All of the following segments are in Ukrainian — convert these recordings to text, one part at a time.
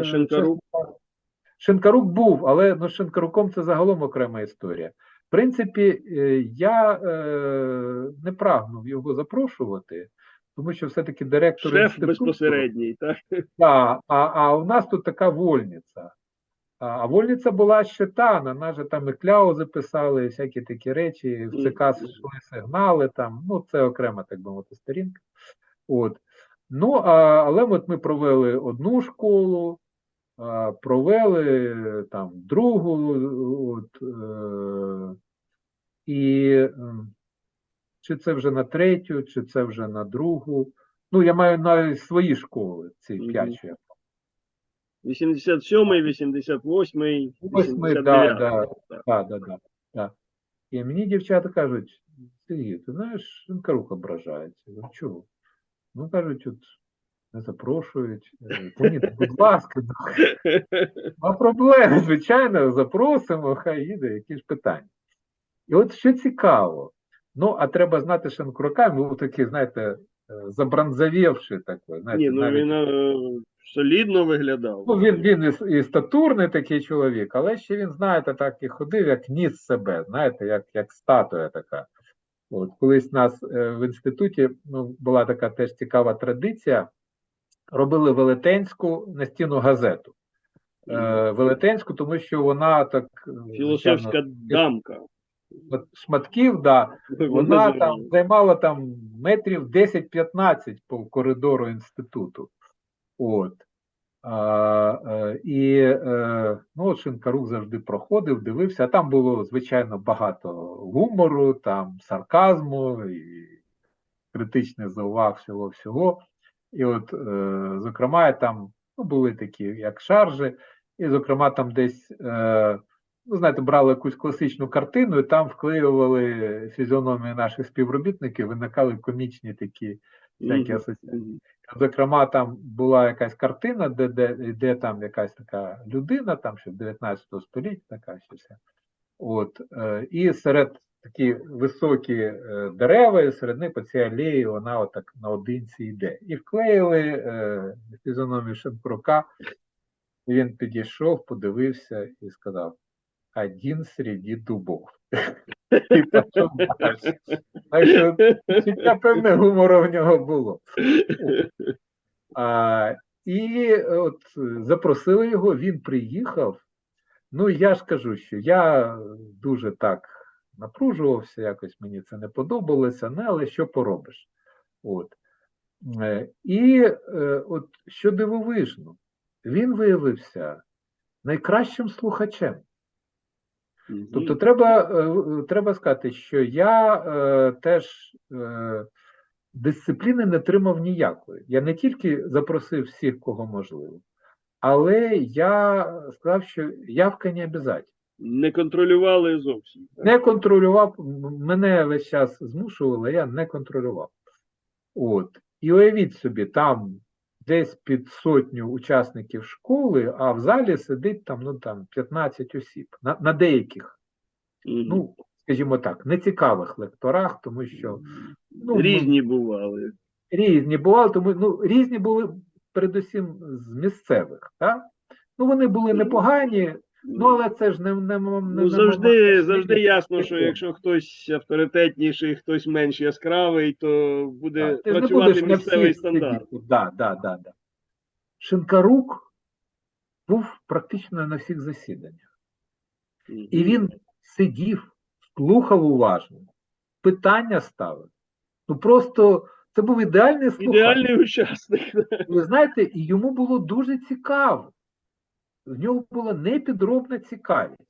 А Шинкарук? Шинкарук був, але ну, з Шинкаруком це загалом окрема історія. В принципі, е, я е, не прагнув його запрошувати, тому що все-таки директор Шеф інституту, безпосередній, так? Да, а, а у нас тут така вольниця. А, а вольниця була ще та, на нас же там і кляузи писали, і всякі такі речі, в ЦК йшли сигнали там, ну це окрема, так би мовити, сторінка. От. Ну, а, але от ми провели одну школу, провели там другу, от, е, і чи це вже на третю, чи це вже на другу. Ну, я маю навіть свої школи, ці п'ять, що я 87-й, 88-й, Восьмий, да, 89-й. да, Так. да, да, да, да. І мені дівчата кажуть, Сергій, ти знаєш, Шинкарук ображається. Чого? Ну, кажуть, от запрошують. Я «Та ні, будь ласка, ну, а проблеми, звичайно, запросимо, хай їде, які ж питання. І от що цікаво, ну, а треба знати Шинкарука, ми такі, знаєте, е, забранзавівши такий, знаєте, Ні, ну навіть він е, солідно виглядав. Ну, він, він і, і статурний такий чоловік, але ще він, знаєте, так і ходив, як ніс себе, знаєте, як, як статуя така. От, колись у нас е, в інституті ну, була така теж цікава традиція. Робили велетенську настінну газету. Е, велетенську, тому що вона так е, Філософська звичайно, дамка. шматків, да, вона там займала там метрів 10-15 по коридору інституту. От. А, е, і е, ну, от Шинкарук завжди проходив, дивився, а там було, звичайно, багато гумору, там сарказму і критичних зауваг всього-всього. І от, е, зокрема, там ну, були такі, як шаржі, і, зокрема, там десь, е, ну, знаєте, брали якусь класичну картину, і там вклеювали фізіономії наших співробітників, виникали комічні такі всякі асоціації. Зокрема, там була якась картина, де, де, де там якась така людина, там ще 19 століття, така ще вся. От, е, і серед такі високі е, дерева, і серед них по цій алеї вона отак наодинці йде. І вклеїли е, фізіономію Шенкрука. І Він підійшов, подивився і сказав: один серед дубов. І далі. Так що певне гумору в нього було. І от е, запросили його, він приїхав. Ну, я ж кажу, що я дуже так напружувався, якось мені це не подобалося, ну, але що поробиш? От. Е, І е, от що дивовижно, він виявився найкращим слухачем. Тобто треба, е, треба сказати, що я е, теж е, дисципліни не тримав ніякої. Я не тільки запросив всіх, кого можливо, але я сказав, що явка не обов'язково. Не контролювали зовсім. Не контролював, мене весь час змушували, я не контролював. От. І уявіть собі, там десь під сотню учасників школи, а в залі сидить там, ну, там 15 осіб. На, на деяких, Мгм. ну, скажімо так, нецікавих лекторах, тому що ну, Різні бували. різні бували, тому ну, різні були передусім з місцевих. Так? Ну, вони були непогані, ну, але це ж не, не, не, Ну, завжди, не- завжди ясно, що якщо хтось авторитетніший, хтось менш яскравий, то буде Так, працювати місцевий стандарт. Да, да, да, да. Шинкарук був практично на всіх засіданнях. І він сидів, слухав уважно, питання ставив. Ну просто це був ідеальний слухач. ідеальний учасник. Ви знаєте, і йому було дуже цікаво. В нього була непідробна цікавість.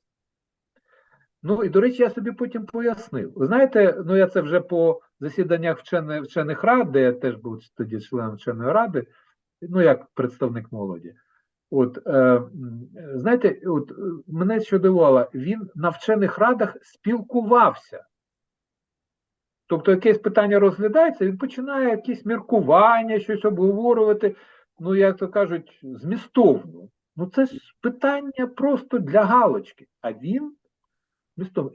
Ну і до речі, я собі потім пояснив. Ви знаєте, ну я це вже по засіданнях вчених, вчених рад, де я теж був тоді членом вченої ради, ну як представник молоді. От е, знаєте, от мене що дивувало, він на вчених радах спілкувався. Тобто якесь питання розглядається, він починає якісь міркування, щось обговорювати, ну, як то кажуть, змістовно. Ну, це ж питання просто для галочки. А він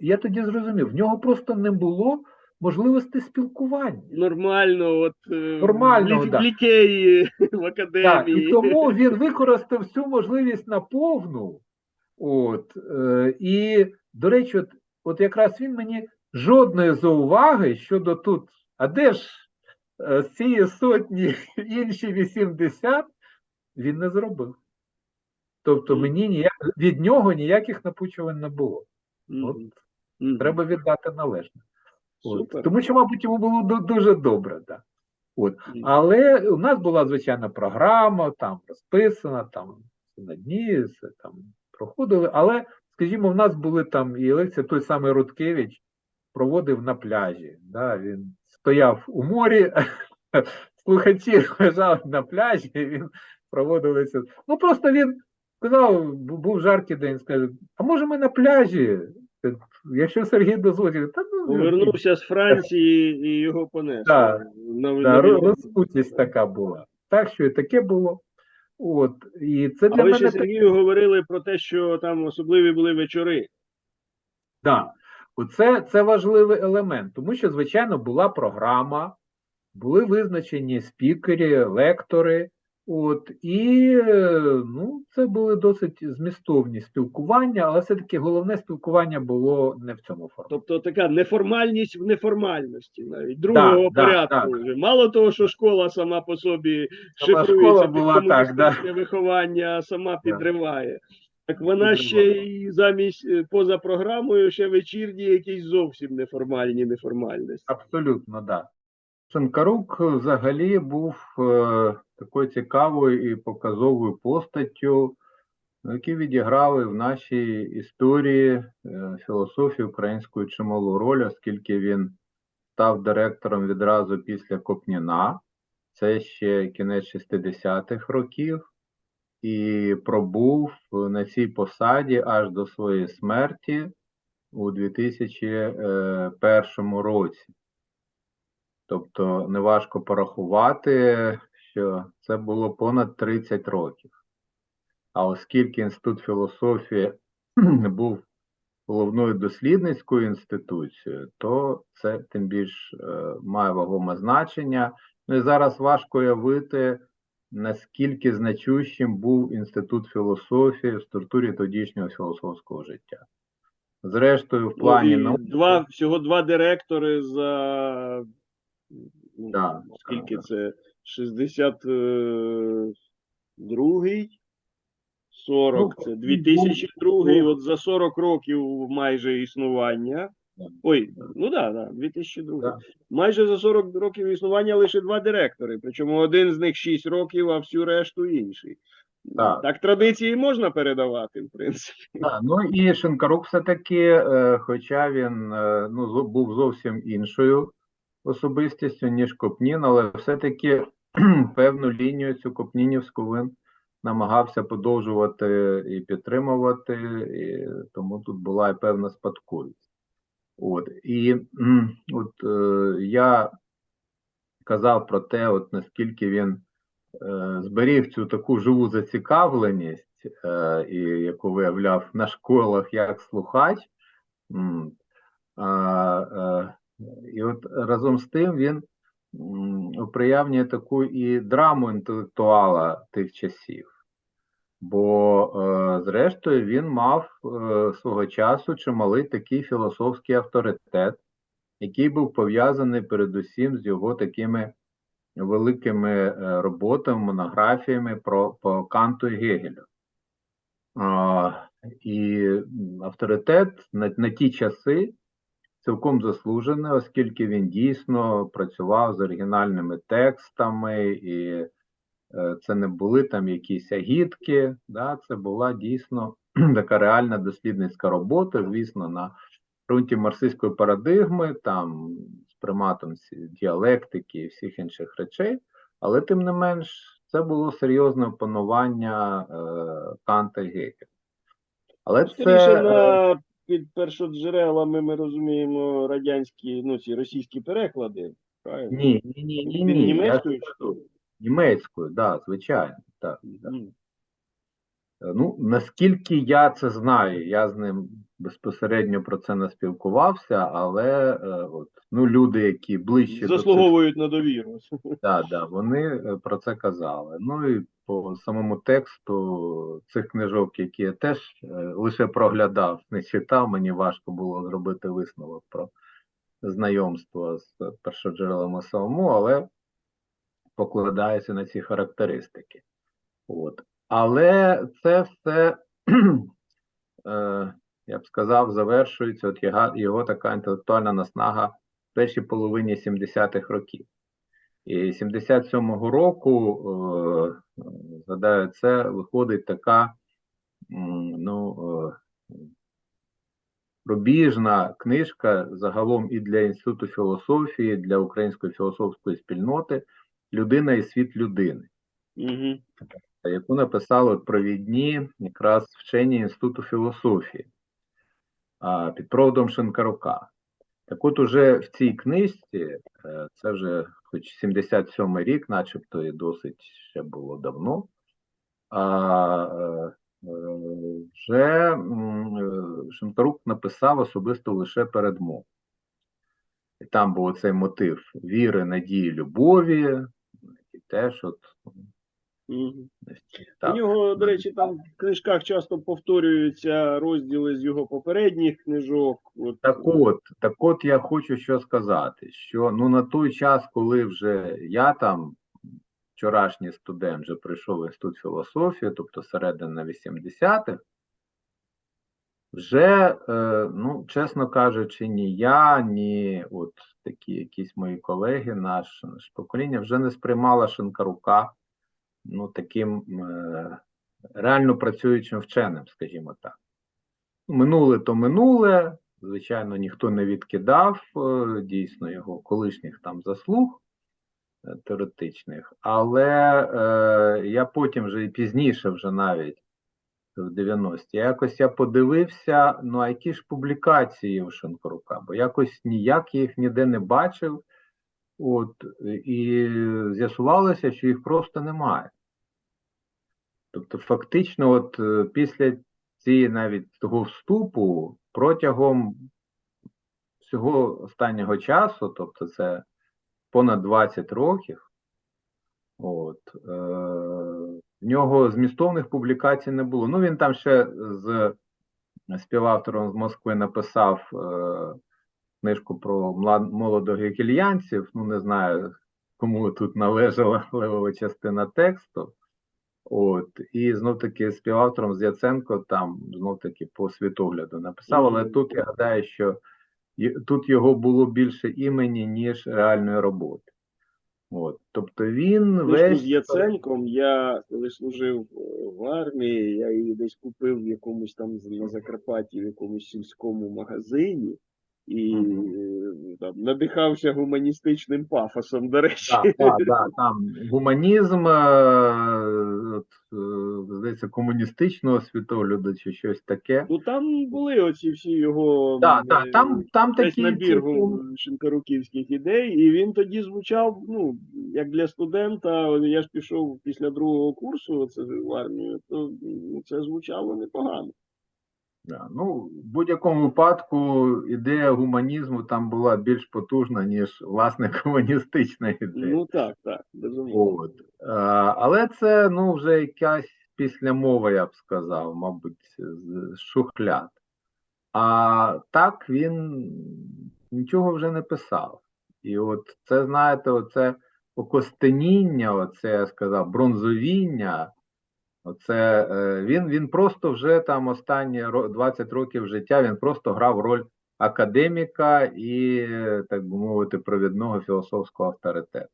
Я тоді зрозумів, в нього просто не було можливостей спілкування. Нормально, от е, Нормального, в, да. в лікеї, в Так, академії. і тому він використав цю можливість на повну. От, е, і, до речі, от, от якраз він мені жодної зауваги щодо тут, а де ж е, з цієї сотні інші 80, він не зробив. Тобто мені ніяк, від нього ніяких напучувань не було. От, треба віддати належне. От. Тому що, мабуть, йому було дуже добре. Да. От. Але у нас була звичайна програма, там розписана, там на дні, все там проходили. Але, скажімо, в нас були там і лекції, той самий Рудкевич проводив на пляжі. Да? Він стояв у морі, слухачі лежали на пляжі, і він проводив. Ну просто він сказав, був жаркий день, скаже, а може ми на пляжі? Якщо Сергій дозволить, та ну Повернувся з Франції і його понесло. Так, Да, на ро- вільну. розпутність така була. Так що і таке було. От, і це А для ви мене ще Сергію говорили про те, що там особливі були вечори. Да. Оце це важливий елемент, тому що, звичайно, була програма, були визначені спікери, лектори. От, і ну, це були досить змістовні спілкування, але все-таки головне спілкування було не в цьому форматі. Тобто така неформальність в неформальності, навіть другого да, порядку. так. вже. Мало того, що школа сама по собі Сама шифрується школа під була так, да. виховання, сама підриває. Так вона ще й замість е, поза програмою ще вечірні якісь зовсім неформальні неформальності. Абсолютно, так. Да. Шинкарук взагалі був е, такою цікавою і показовою постаттю, які відіграли в нашій історії е, філософії української чималу роль, оскільки він став директором відразу після Копніна, це ще кінець 60-х років, і пробув на цій посаді аж до своєї смерті у 2001 році. Тобто неважко порахувати, що це було понад 30 років. А оскільки Інститут філософії був головною дослідницькою інституцією, то це тим більш е, має вагоме значення. Ну і зараз важко уявити, наскільки значущим був Інститут філософії в структурі тодішнього філософського життя. Зрештою, в плані ну, і науки, два, всього два директори за ну, Да, скільки це 62-й, 40, Ну, це 2002, був- от за 40 років майже існування. Ой, ну да, да, 2002. Да. Майже за 40 років існування лише два директори, причому один з них 6 років, а всю решту інший. Так. так традиції можна передавати, в принципі. Так, ну і Шинкарук все-таки, е, хоча він е, ну, був зовсім іншою особистістю, ніж Копнін, але все-таки певну лінію цю Копнінівську він намагався подовжувати і підтримувати, і тому тут була і певна спадковість. От, і от е, я казав про те, от наскільки він е, зберіг цю таку живу зацікавленість, е, і яку виявляв на школах як слухач. Е, І от разом з тим він м, оприявнює таку і драму інтелектуала тих часів. Бо, е, зрештою, він мав е, свого часу чималий такий філософський авторитет, який був пов'язаний передусім з його такими великими е, роботами, монографіями про по Канту і Гегелю. І авторитет на, на ті часи цілком заслужений, оскільки він дійсно працював з оригінальними текстами, і е, це не були там якісь агітки, да, це була дійсно така реальна дослідницька робота, звісно, на ґрунті марксистської парадигми, там з приматом діалектики і всіх інших речей, але тим не менш це було серйозне опанування е, Канта і Гегеля. Але Скоріше це е, на під першоджерелами ми розуміємо радянські, ну ці російські переклади. Правильно? ні, ні, ні, ні, ні. Я німецькою що? німецькою, да, звичайно, так. так. Мгм. Ну, наскільки я це знаю, я з ним безпосередньо про це не спілкувався, але е, от, ну, люди, які ближче до цих на довіру. Да, да, вони е, про це казали. Ну і по самому тексту цих книжок, які я теж е, лише проглядав, не читав, мені важко було зробити висновок про знайомство з першоджерелами самому, але покладаюся на ці характеристики. От. Але це все, е, я б сказав, завершується от його, його така інтелектуальна наснага в першій половині 70-х років. І 77-го року, е, згадаю, це виходить така ну, е, пробіжна книжка загалом і для Інституту філософії, для української філософської спільноти Людина і світ людини, Угу. Яку написали провідні якраз вчені Інституту філософії під проводом Шинкарука. Так от уже в цій книжці, е, це вже хоч 77-й рік, начебто і досить ще було давно, а, е, е, вже Шинкарук написав особисто лише передмову. І там був цей мотив віри, надії, любові, і теж от Угу. так. У нього, до речі, там в книжках часто повторюються розділи з його попередніх книжок. От, Так от, так от я хочу що сказати, що ну на той час, коли вже я там, вчорашній студент, вже прийшов в інститут філософії, тобто середина 80-х, вже, е, ну, чесно кажучи, ні я, ні от такі якісь мої колеги, наше, наше покоління вже не сприймала Шинкарука ну, таким е, реально працюючим вченим, скажімо так. Минуле то минуле, звичайно, ніхто не відкидав е, дійсно його колишніх там заслуг е, теоретичних, але е, я потім вже і пізніше, вже навіть в 90-ті, якось я подивився, ну а які ж публікації у Шинкарука, бо якось ніяк їх ніде не бачив. От, і з'ясувалося, що їх просто немає. Тобто, фактично, от е, після цієї навіть того вступу протягом всього останнього часу, тобто це понад 20 років, от, е, в нього змістовних публікацій не було. Ну, він там ще з співавтором з Москви написав е, книжку про молодих гекельянців. Ну, не знаю, кому тут належала левова частина тексту. От, і знов таки співавтором з Яценко там знов таки по світогляду написав, але тут я гадаю, що тут його було більше імені, ніж реальної роботи. От, тобто він Книжку весь з Яценком я коли служив в армії, я її десь купив в якомусь там на Закарпатті, в якомусь сільському магазині. І е, там надихався гуманістичним пафосом, до речі. Так, так, так, там гуманізм, е, от, е, здається, комуністичного світогляду чи щось таке. Ну там були оці всі його е, так, там, там такі набір шинкаруківських ідей, і він тоді звучав, ну, як для студента, я ж пішов після другого курсу це в армію, то ну, це звучало непогано. Да, ну, в будь-якому випадку ідея гуманізму там була більш потужна, ніж власне комуністична ідея. Ну так, так, безумовно. От. Але це ну, вже якась післямова, я б сказав, мабуть, з шухляд. А так він нічого вже не писав. І от це, знаєте, оце окостеніння, оце я сказав, бронзовіння. Оце е, він, він просто вже там останні 20 років життя він просто грав роль академіка і, так би мовити, провідного філософського авторитету.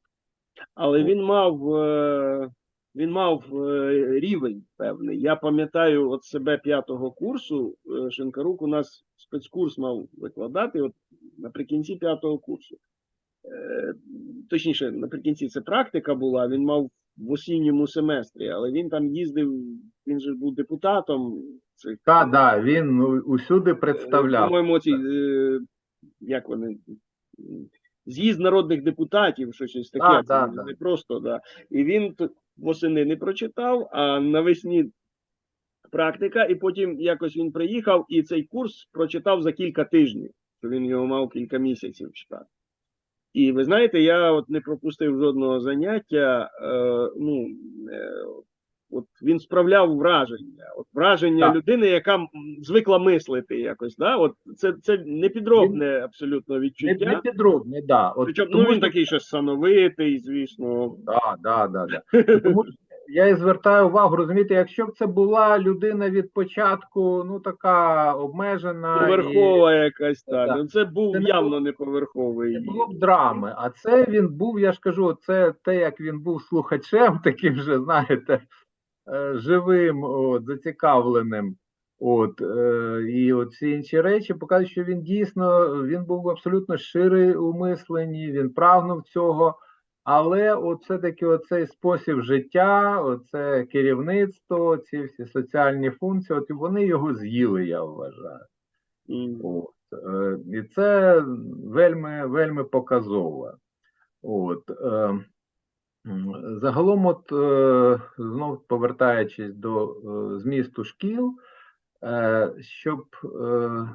Але він мав, е, він мав е, рівень певний. Я пам'ятаю от себе п'ятого курсу. Шинкарук у нас спецкурс мав викладати от наприкінці п'ятого курсу. Точніше, наприкінці це практика була. Він мав в осінньому семестрі, але він там їздив, він же був депутатом. цих, Так, да, він ну, усюди представляв. По-моєму, ці, е, як вони, з'їзд народних депутатів, що щось таке, А, це да, не, да. просто, да. І він восени не прочитав, а навесні практика, і потім якось він приїхав і цей курс прочитав за кілька тижнів, що він його мав кілька місяців читати. І ви знаєте, я от не пропустив жодного заняття. Е, ну, е, от він справляв враження. От враження Так. людини, яка звикла мислити якось. Да? От це, це не підробне абсолютно відчуття. не підробне, да. От Причому тому ну, він такий ще сановитий, звісно. Да, да, да, да. Тому що я і звертаю увагу, розумієте, якщо б це була людина від початку, ну така обмежена Поверхова якась так. Да. Ну, це був Це явно було- неповерховий. і не було б драми. А це він був, я ж кажу, це те, як він був слухачем, таким же, знаєте, е, живим, от, зацікавленим. От, е, і от всі інші речі показують, що він дійсно він був абсолютно ширий у мисленні, він прагнув цього. Але все-таки оцей спосіб життя, оце керівництво, ці всі соціальні функції, от вони його з'їли, я вважаю. М. От, е, і це вельми, вельми показово. От, е, загалом, от, е, знов повертаючись до змісту шкіл, щоб,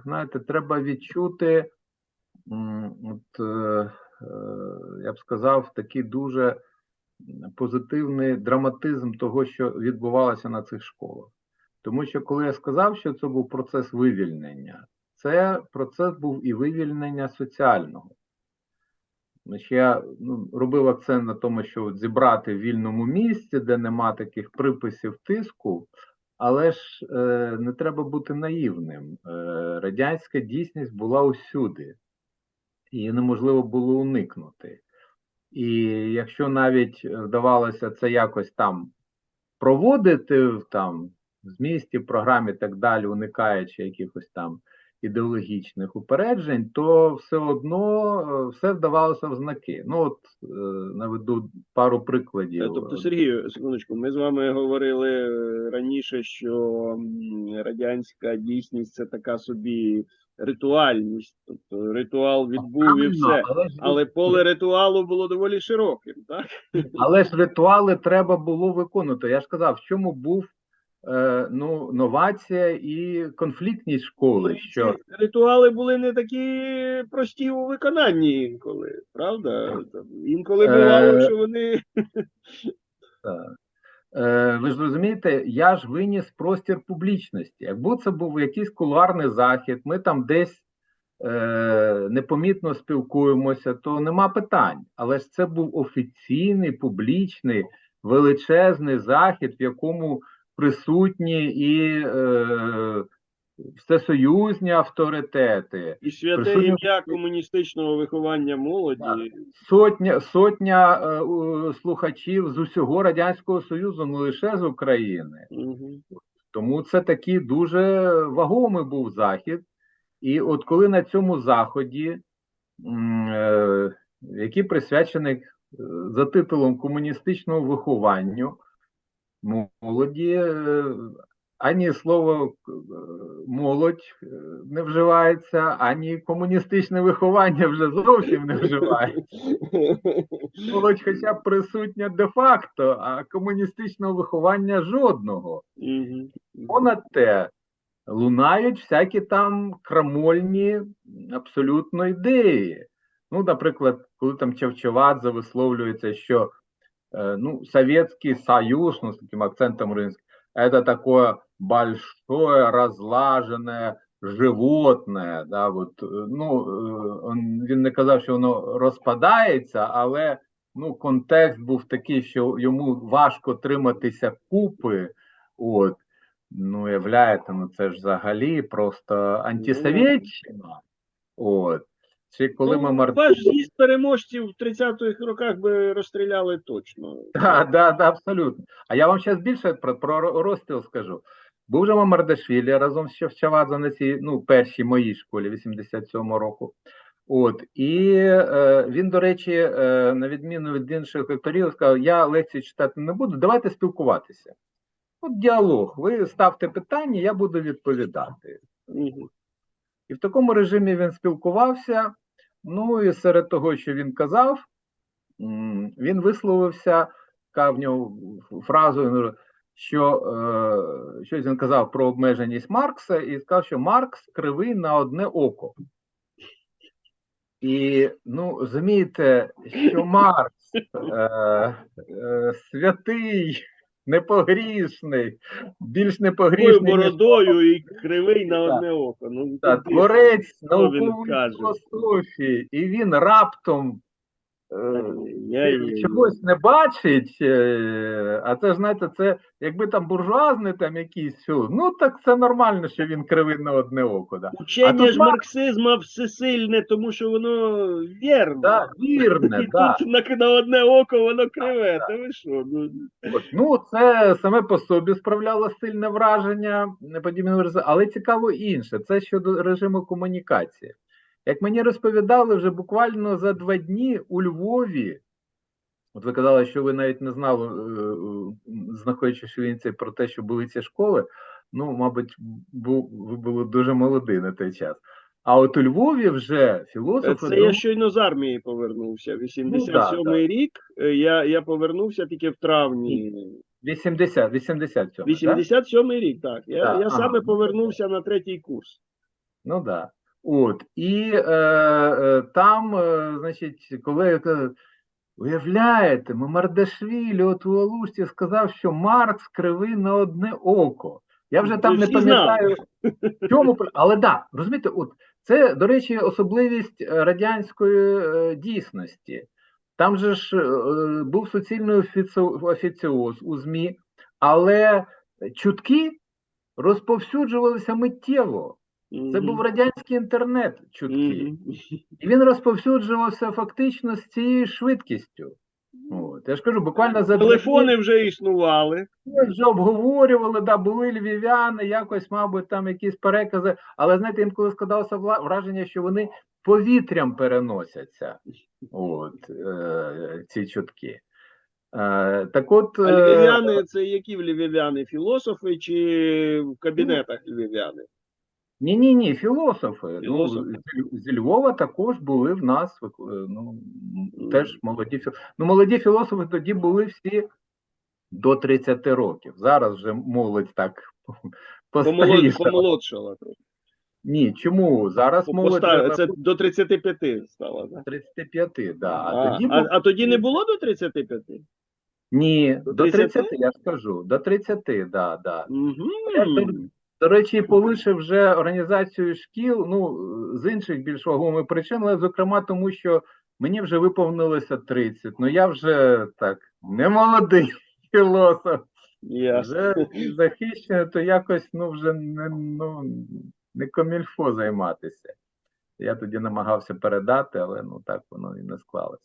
знаєте, треба відчути, от, я б сказав, такий дуже позитивний драматизм того, що відбувалося на цих школах. Тому що коли я сказав, що це був процес вивільнення, це процес був і вивільнення соціального. Я ну, робив акцент на тому, що от зібрати в вільному місці, де нема таких приписів тиску, але ж е, не треба бути наївним. Е, радянська дійсність була усюди, і неможливо було уникнути. І якщо навіть е, вдавалося це якось там проводити в там в змісті, програмі і так далі, уникаючи якихось там ідеологічних упереджень, то все одно е, все вдавалося в знаки. Ну от е, наведу пару прикладів. Е, Тобто, Сергію, секундочку, ми з вами говорили е, раніше, що радянська дійсність це така собі ритуальність. Тобто ритуал відбув і все. але поле ритуалу було доволі широким, так? але ж ритуали треба було виконувати. Я ж казав, в чому був е, ну, новація і конфліктність школи. Що ритуали були не такі прості у виконанні інколи, правда? Інколи бувало, Е, що вони Е, ви ж розумієте, я ж виніс простір публічності. Якби це був якийсь кулуарний захід, ми там десь е, непомітно спілкуємося, то нема питань. Але ж це був офіційний, публічний, величезний захід, в якому присутні і е, всесоюзні авторитети, і святе присутні- ім'я комуністичного виховання молоді. сотня, сотня е, слухачів з усього Радянського Союзу, не лише з України. Мгм. Тому це такий дуже вагомий був захід. І от коли на цьому заході, е, який присвячений е, за титулом комуністичного вихованню, молоді, е, ані слово е, молодь е, не вживається, ані комуністичне виховання вже зовсім не вживається. Молодь хоча б присутня де-факто, а комуністичного виховання жодного. Понад те, лунають всякі там крамольні абсолютно ідеї. Ну, наприклад, коли там Чавчавадзе висловлюється, що е, ну, Совєтський Союз, ну, з таким акцентом це таке большое, разлажене животне. Да, от, е, ну, він не казав, що воно розпадається, але ну, контекст був такий, що йому важко триматися купи. От. Ну, уявляєте, ну це ж взагалі просто антисовєтщина. От. Чи коли ну, мар... Ваш з'їзд переможців в 30-х роках би розстріляли точно. Да, да, да, абсолютно. А я вам зараз більше про, про розстріл скажу. Був же Мамардашвілі разом з Чавчавадзе на цій, ну, першій моїй школі 87-го року. От, і е, він, до речі, е, на відміну від інших лекторів, сказав: я лекції читати не буду, давайте спілкуватися. От діалог. Ви ставте питання, я буду відповідати. І в такому режимі він спілкувався. Ну і серед того, що він казав, він висловився, в нього фразу, що е, щось він казав про обмеженість Маркса і сказав, що Маркс кривий на одне око. І ну, розумієте, що Маркс е, е, святий, непогрішний, більш непогрішний, бородою і кривий на одне око. Ну, та, творець наукової філософії, і він раптом Я чогось не бачить, е, а це ж знаєте, це якби там буржуазний там якийсь ну так це нормально, що він кривий на одне око. Да. Учення ж Маркс- марксизму всесильне, тому що воно вірне. Да, вірне, І да. тут на, на одне око воно криве. Та ви що? Ну, От, Ну, це саме по собі справляло сильне враження, але цікаво інше. Це щодо режиму комунікації. Як мені розповідали, вже буквально за два дні у Львові, от ви казали, що ви навіть не знали, е, е, знаходячись Вінниці, про те, що були ці школи. Ну, мабуть, бу, ви були дуже молоді на той час. А от у Львові вже філософи Це я щойно з армії повернувся. 87-й Ну, да, да. рік. Е, Я, я повернувся тільки в травні. 80, 87, 87-й рік, так. Я, Так, я ага. саме повернувся на третій курс. Ну да. От. І е, е, там, е, значить, кажуть, уявляєте, Мамардашвілі от у Алушті сказав, що Маркс кривий на одне око. Я вже там не пам'ятаю, чому, але да, розумієте, от це, до речі, особливість е, радянської е, дійсності. Там же ж е, був суцільний офіціоз у ЗМІ, але чутки розповсюджувалися миттєво. Це був радянський інтернет чутки. І він розповсюджувався фактично з цією швидкістю. От. Я ж кажу, буквально за Телефони вже існували. дні вже обговорювали, да, були львів'яни, якось, мабуть, там якісь перекази. Але знаєте, інколи складалося враження, що вони повітрям переносяться. От, е, ці чутки. Е, так от. А е, львів'яни це які львів'яни? Філософи чи в кабінетах львів'яни? Ні, ні, ні, філософи. Філософи. Ну, зі Львова також були в нас, е, ну, теж молоді філософи. Ну, молоді філософи тоді були всі до 30 років. Зараз вже молодь так Помолод... постаріша. Помолодшала. Ні, чому? Зараз молодь Поста... вже Це до 35 стало, так? 35, да. А, А, тоді а, а тоді не було до 35? Ні, до до 30? 30, я скажу. До 30, да, да. Угу. До речі, полишив вже організацію шкіл, ну, з інших більш вагомих причин, але зокрема тому, що мені вже виповнилося 30. Ну я вже так не молодий філософ, вже захищений, то якось ну вже не, ну, не комільфо займатися. Я тоді намагався передати, але ну так воно і не склалося.